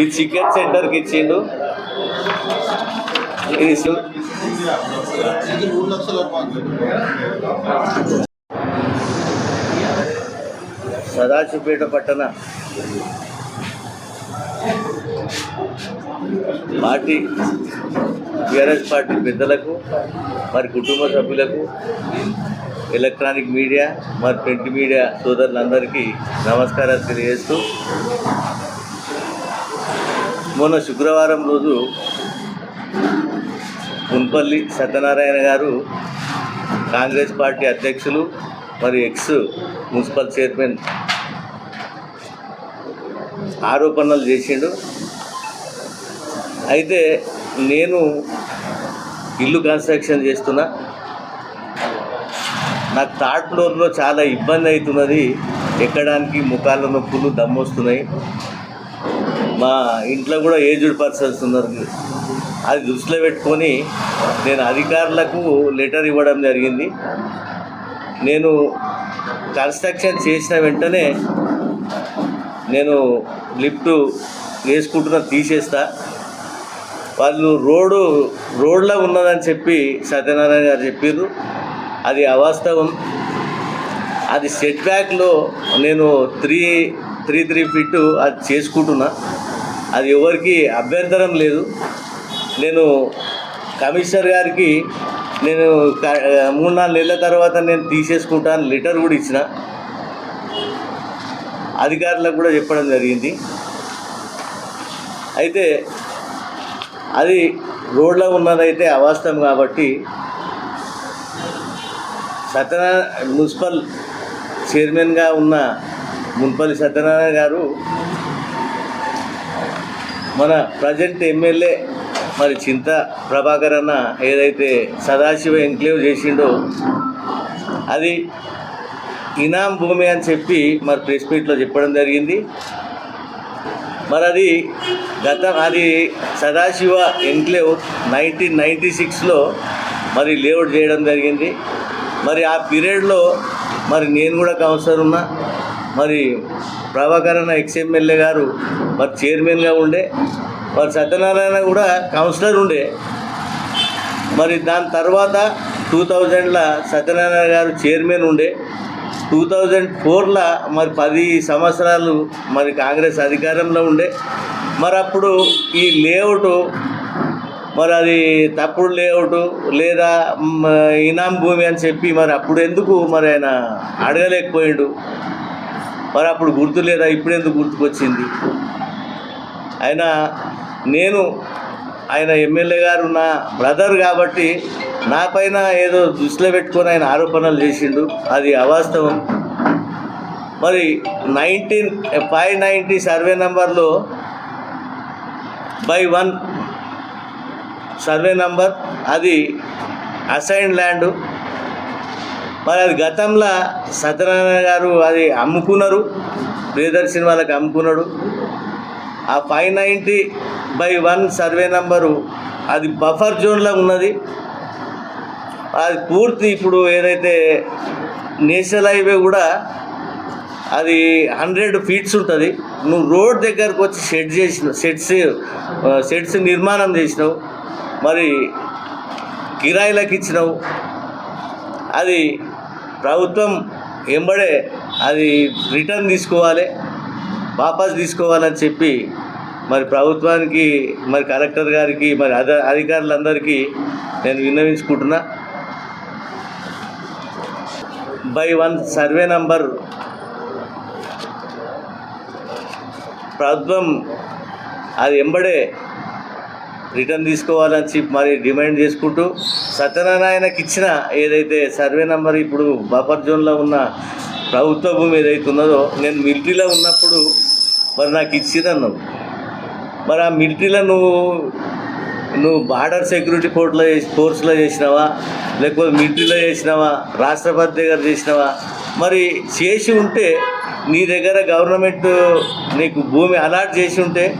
ఇది చికెన్ సెంటర్కి ఇచ్చిండు. ఇది సదాశివపేట పట్టణ. పార్టీ టీఆర్ఎస్ పార్టీ పెద్దలకు మరి కుటుంబ సభ్యులకు ఎలక్ట్రానిక్ మీడియా మరి ప్రింట్ మీడియా సోదరులందరికీ నమస్కారాలు తెలియజేస్తూ మొన్న శుక్రవారం రోజు మున్పల్లి సత్యనారాయణ గారు కాంగ్రెస్ పార్టీ అధ్యక్షులు మరి ఎక్స్ మున్సిపల్ చైర్మన్ ఆరోపణలు చేసిండు. అయితే నేను ఇల్లు కన్స్ట్రక్షన్ చేస్తున్నా. నాకు థర్డ్ ఫ్లోర్లో చాలా ఇబ్బంది అవుతున్నది. ఎక్కడానికి ముఖాల నొప్పులు దమ్మొస్తున్నాయి. మా ఇంట్లో కూడా ఏజ్డ్ పర్సన్స్ ఉన్నారు. అది దృష్టిలో పెట్టుకొని నేను అధికారులకు లెటర్ ఇవ్వడం జరిగింది. నేను కన్స్ట్రక్షన్ చేసిన వెంటనే నేను లిఫ్ట్ వేసుకుంటున్న తీసేస్తా. వాళ్ళు రోడ్డు రోడ్లో ఉన్నదని చెప్పి సత్యనారాయణ గారు చెప్పారు అది అవాస్తవం. అది సెట్ బ్యాక్లో నేను త్రీ త్రీ త్రీ ఫీట్ అది చేసుకుంటున్నా. అది ఎవరికి అభ్యంతరం లేదు. నేను కమిషనర్ గారికి నేను మూడు నాలుగు నెలల తర్వాత నేను తీసేసుకుంటాను లెటర్ కూడా ఇచ్చిన. అధికారులకు కూడా చెప్పడం జరిగింది. అయితే అది రోడ్లో ఉన్నదైతే అవాస్తవం కాబట్టి సత్యనారాయణ మున్సిపల్ చైర్మన్గా ఉన్న మున్పల్లి సత్యనారాయణ గారు మన ప్రజెంట్ ఎమ్మెల్యే మరి చింత ప్రభాకర్ అన్న ఏదైతే సదాశివ ఎంక్లేవ్ చేసిండో అది ఇనాం భూమి అని చెప్పి మరి ప్రెస్ మీట్లో చెప్పడం జరిగింది. మరి అది గత అది సదాశివ ఎన్క్లేవ్ నైన్టీన్ నైంటీ సిక్స్లో మరి లేఅవుట్ చేయడం జరిగింది. మరి ఆ పీరియడ్లో మరి నేను కూడా కౌన్సిలర్ ఉన్నా మరి ప్రభాకర్ అన్న ఎక్స్ఎమ్మెల్యే గారు మరి చైర్మన్గా ఉండే మరి సత్యనారాయణ కూడా కౌన్సిలర్ ఉండే. మరి దాని తర్వాత టూ థౌజండ్లో సత్యనారాయణ గారు చైర్మన్ ఉండే. టూ థౌజండ్ ఫోర్లో మరి పది సంవత్సరాలు మరి కాంగ్రెస్ అధికారంలో ఉండే. మరి అప్పుడు ఈ లేఅవుట్ మరి అది తప్పుడు లేఅవుట్ లేదా ఇనాం భూమి అని చెప్పి మరి అప్పుడు ఎందుకు మరి ఆయన అడగలేకపోయాడు? మరి అప్పుడు గుర్తు లేదా? ఇప్పుడెందుకు గుర్తుకొచ్చింది? ఆయన నేను ఆయన ఎమ్మెల్యే గారు నా బ్రదర్ కాబట్టి నా పైన ఏదో దృష్టిలో పెట్టుకొని ఆయన ఆరోపణలు చేసిండు. అది అవాస్తవం. మరి నైన్టీన్ ఫైవ్ నైంటీ సర్వే నెంబర్లో బై వన్ సర్వే నంబర్ అది అసైన్ ల్యాండ్. మరి అది గతంలో సత్యనారాయణ గారు అది అమ్ముకున్నారు. ప్రియదర్శిని వాళ్ళకి అమ్ముకున్నాడు. ఆ five ninety by one survey number అది బఫర్ జోన్లో ఉన్నది. అది పూర్తి ఇప్పుడు ఏదైతే నేషనల్ హైవే కూడా అది హండ్రెడ్ ఫీట్స్ ఉంటుంది. నువ్వు రోడ్ దగ్గరకు వచ్చి షెడ్ చేసిన షెడ్స్ షెడ్స్ నిర్మాణం చేసినావు. మరి కిరాయిలకు ఇచ్చినావు. అది ప్రభుత్వం ఎంబడే అది రిటర్న్ తీసుకోవాలి వాపస్ తీసుకోవాలని చెప్పి మరి ప్రభుత్వానికి మరి కలెక్టర్ గారికి మరి అధ అధికారులందరికీ నేను విన్నవించుకుంటున్నా. బై వన్ సర్వే నంబర్ ప్రభుత్వం అది ఎంబడే రిటర్న్ తీసుకోవాలని చెప్పి మరి డిమాండ్ చేసుకుంటూ సత్యనారాయణకి ఇచ్చిన ఏదైతే సర్వే నంబర్ ఇప్పుడు బఫర్ జోన్లో ఉన్న ప్రభుత్వ భూమి ఏదైతే ఉన్నదో నేను మిలిటరీలో ఉన్నప్పుడు మరి నాకు ఇచ్చిరన్నావు మరి ఆ మిలిటరీలో నువ్వు నువ్వు బార్డర్ సెక్యూరిటీ ఫోర్స్లో ఫోర్స్లో చేసినావా? లేకపోతే మిలిటరీలో చేసినావా? రాష్ట్రపతి దగ్గర చేసినావా? మరి చేసి ఉంటే నీ దగ్గర గవర్నమెంట్ నీకు భూమి అలాట్ చేసి ఉంటే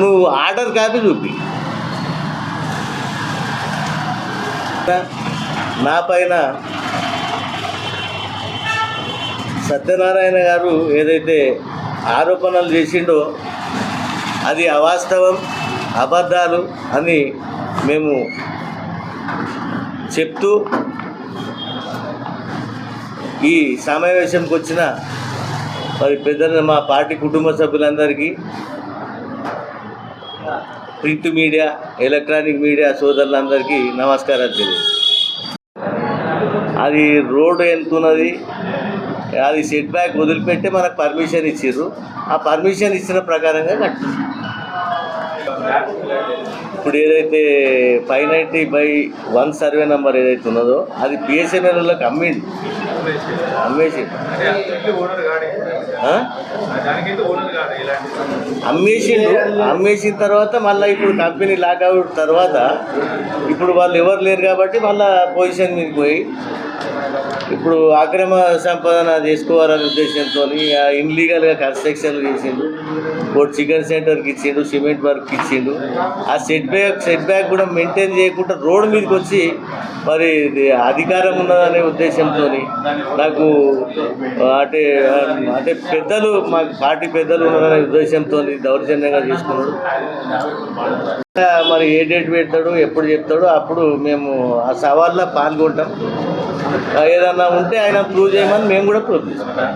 నువ్వు ఆర్డర్ కాపీ చూపి. నా పైన సత్యనారాయణ గారు ఏదైతే ఆరోపణలు చేసిండో అది అవాస్తవం అబద్ధాలు అని మేము చెప్తూ ఈ సమావేశంకి వచ్చిన మరి పెద్దలు మా పార్టీ కుటుంబ సభ్యులందరికీ ప్రింట్ మీడియా ఎలక్ట్రానిక్ మీడియా సోదరులందరికీ నమస్కారాలు తెలియదు. అది రోడ్డు ఎంత ఉన్నది అది సెట్ బ్యాక్ వదిలిపెట్టి మనకు పర్మిషన్ ఇచ్చిర్రు. ఆ పర్మిషన్ ఇచ్చిన ప్రకారంగా కట్టు ఇప్పుడు ఏదైతే five ninety by one survey number ఏదైతే ఉన్నదో అది బిఎస్ఎన్ఎల్లోకి అమ్మిండు అమ్మేసి? అమ్మేసిండు. అమ్మేసిన తర్వాత మళ్ళీ ఇప్పుడు కంపెనీ లాక్అవుట్ తర్వాత ఇప్పుడు వాళ్ళు ఎవరు లేరు కాబట్టి మళ్ళీ పొజిషన్ మీదకి పోయి ఇప్పుడు అక్రమ సంపాదన చేసుకోవాలనే ఉద్దేశంతో ఇన్లీగల్గా కన్స్ట్రక్షన్ చేసిండు. ఒకటి చికెన్ సెంటర్కి ఇచ్చిండు సిమెంట్ వర్క్ ఇచ్చిండు. ఆ సెట్ బ్యాక్ సెట్ బ్యాక్ కూడా మెయింటైన్ చేయకుండా రోడ్ మీదకి వచ్చి మరి అధికారం ఉన్నదనే ఉద్దేశంతో నాకు అంటే అంటే పెద్దలు మా పార్టీ పెద్దలు ఉన్నదనే ఉద్దేశంతో దౌర్జన్యంగా చేసుకున్నాడు ఇంకా మరి ఏ డేట్ పెడతాడు ఎప్పుడు చెప్తాడో అప్పుడు మేము ఆ సవాల్లో పాల్గొంటాం. ఏదన్నా ఉంటే ఆయన ప్రూవ్ చేయమని మేము కూడా ప్రూవ్ చేస్తాం.